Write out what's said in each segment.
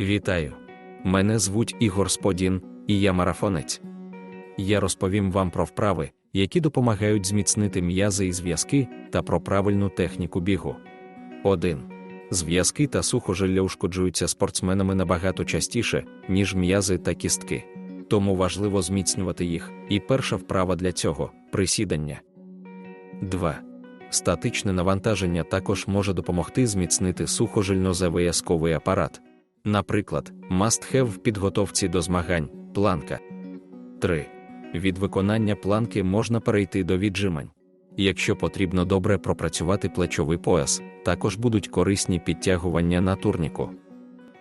Вітаю! Мене звуть Ігор Сподін, і я марафонець. Я розповім вам про вправи, які допомагають зміцнити м'язи і зв'язки та про правильну техніку бігу. 1. Зв'язки та сухожилля ушкоджуються спортсменами набагато частіше, ніж м'язи та кістки. Тому важливо зміцнювати їх, і перша вправа для цього присідання. 2. Статичне навантаження також може допомогти зміцнити сухожильно-завиязковий апарат. Наприклад, must-have в підготовці до змагань планка. 3. Від виконання планки можна перейти до віджимань. Якщо потрібно добре пропрацювати плечовий пояс, також будуть корисні підтягування на турніку.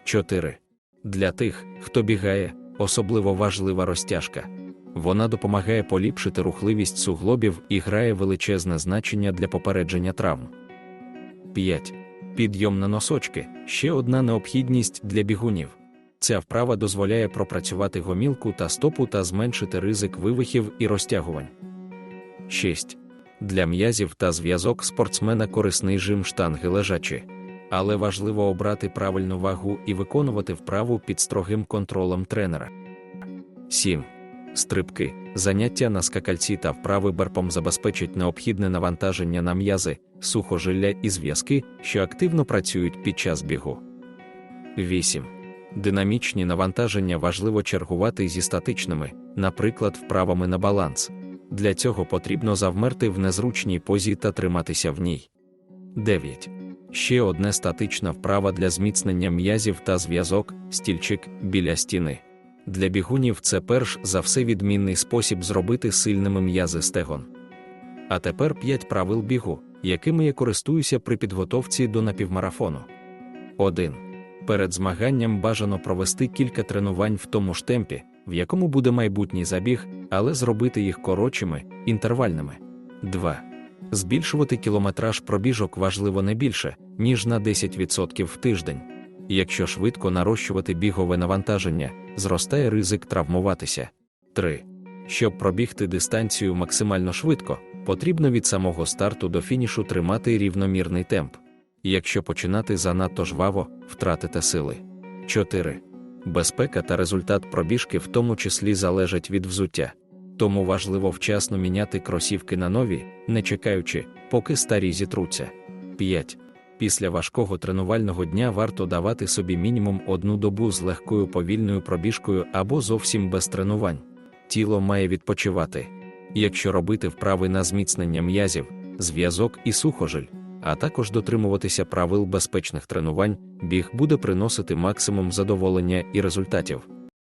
4. Для тих, хто бігає, особливо важлива розтяжка. Вона допомагає поліпшити рухливість суглобів і грає величезне значення для попередження травм. 5. Підйом на носочки ще одна необхідність для бігунів. Ця вправа дозволяє пропрацювати гомілку та стопу та зменшити ризик вивихів і розтягувань. 6. Для м'язів та зв'язок спортсмена корисний жим штанги лежачі. Але важливо обрати правильну вагу і виконувати вправу під строгим контролем тренера. 7. Стрибки, заняття на скакальці та вправи берпом забезпечать необхідне навантаження на м'язи, сухожилля і зв'язки, що активно працюють під час бігу. 8. Динамічні навантаження важливо чергувати зі статичними, наприклад, вправами на баланс. Для цього потрібно завмерти в незручній позі та триматися в ній. 9. Ще одне статична вправа для зміцнення м'язів та зв'язок стільчик біля стіни. Для бігунів це перш за все відмінний спосіб зробити сильними м'язи стегон. А тепер 5 правил бігу, якими я користуюся при підготовці до напівмарафону. 1. Перед змаганням бажано провести кілька тренувань в тому ж темпі, в якому буде майбутній забіг, але зробити їх коротшими, інтервальними. 2. Збільшувати кілометраж пробіжок важливо не більше, ніж на 10% в тиждень. Якщо швидко нарощувати бігове навантаження, зростає ризик травмуватися. 3. Щоб пробігти дистанцію максимально швидко, потрібно від самого старту до фінішу тримати рівномірний темп. Якщо починати занадто жваво, втратите сили. 4. Безпека та результат пробіжки в тому числі залежать від взуття. Тому важливо вчасно міняти кросівки на нові, не чекаючи, поки старі зітруться. 5. Після важкого тренувального дня варто давати собі мінімум одну добу з легкою повільною пробіжкою або зовсім без тренувань. Тіло має відпочивати. Якщо робити вправи на зміцнення м'язів, зв'язок і сухожиль, а також дотримуватися правил безпечних тренувань, біг буде приносити максимум задоволення і результатів.